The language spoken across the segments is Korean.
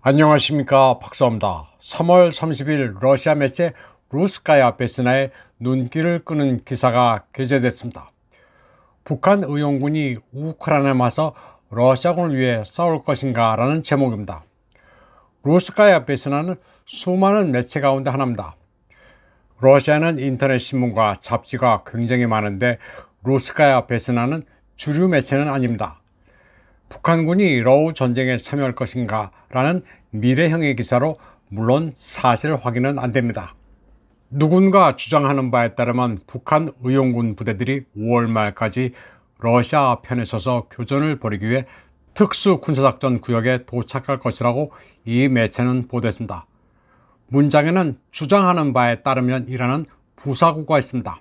안녕하십니까 박사입니다. 3월 30일 러시아 매체 루스카야 베스나의 눈길을 끄는 기사가 게재됐습니다. 북한 의용군이 우크라이나에 맞서 러시아군을 위해 싸울 것인가 라는 제목입니다. 루스카야 베스나는 수많은 매체 가운데 하나입니다. 러시아는 인터넷 신문과 잡지가 굉장히 많은데 루스카야 베스나는 주류 매체는 아닙니다. 북한군이 러우 전쟁에 참여할 것인가 라는 미래형의 기사로 물론 사실 확인은 안 됩니다. 누군가 주장하는 바에 따르면 북한 의용군 부대들이 5월 말까지 러시아 편에 서서 교전을 벌이기 위해 특수 군사작전 구역에 도착할 것이라고 이 매체는 보도했습니다. 문장에는 주장하는 바에 따르면 이라는 부사구가 있습니다.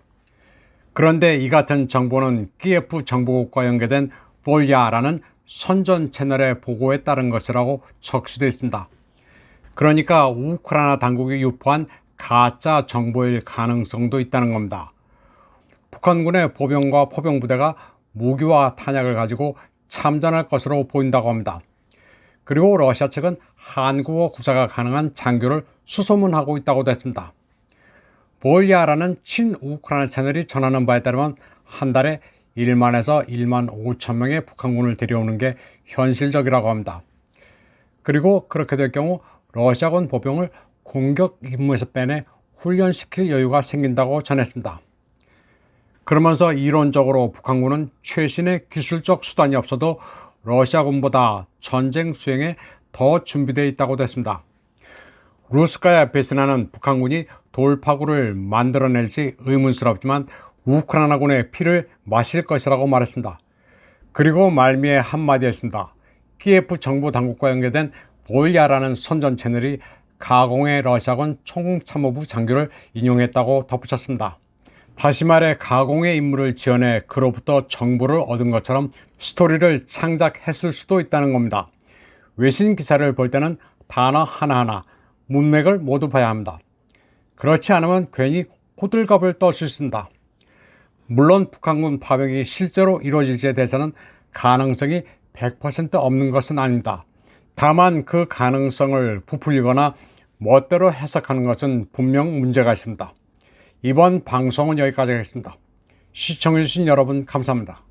그런데 이 같은 정보는 키예프 정보국과 연계된 볼야라는 선전 채널의 보고에 따른 것이라고 적시되어 있습니다. 그러니까 우크라이나 당국이 유포한 가짜 정보일 가능성도 있다는 겁니다. 북한군의 보병과 포병 부대가 무기와 탄약을 가지고 참전할 것으로 보인다고 합니다. 그리고 러시아 측은 한국어 구사가 가능한 장교를 수소문하고 있다고도 했습니다. 볼리아라는 친우크라이나 채널이 전하는 바에 따르면 한 달에 1만에서 1만 5천 명의 북한군을 데려오는 게 현실적이라고 합니다. 그리고 그렇게 될 경우 러시아군 보병을 공격 임무에서 빼내 훈련시킬 여유가 생긴다고 전했습니다. 그러면서 이론적으로 북한군은 최신의 기술적 수단이 없어도 러시아군보다 전쟁 수행에 더 준비되어 있다고 했습니다. 루스카야 베스나는 북한군이 돌파구를 만들어낼지 의문스럽지만 우크라이나군의 피를 마실 것이라고 말했습니다. 그리고 말미에 한마디 했습니다. 키예프 정부 당국과 연계된 볼야라는 선전 채널이 가공의 러시아군 총참모부 장교를 인용했다고 덧붙였습니다. 다시 말해 가공의 인물을 지어내 그로부터 정보를 얻은 것처럼 스토리를 창작했을 수도 있다는 겁니다. 외신 기사를 볼 때는 단어 하나하나 문맥을 모두 봐야 합니다. 그렇지 않으면 괜히 호들갑을 떠수 있습니다. 물론 북한군 파병이 실제로 이루어질지에 대해서는 가능성이 100% 없는 것은 아닙니다. 다만 그 가능성을 부풀리거나 멋대로 해석하는 것은 분명 문제가 있습니다. 이번 방송은 여기까지 하겠습니다. 시청해주신 여러분 감사합니다.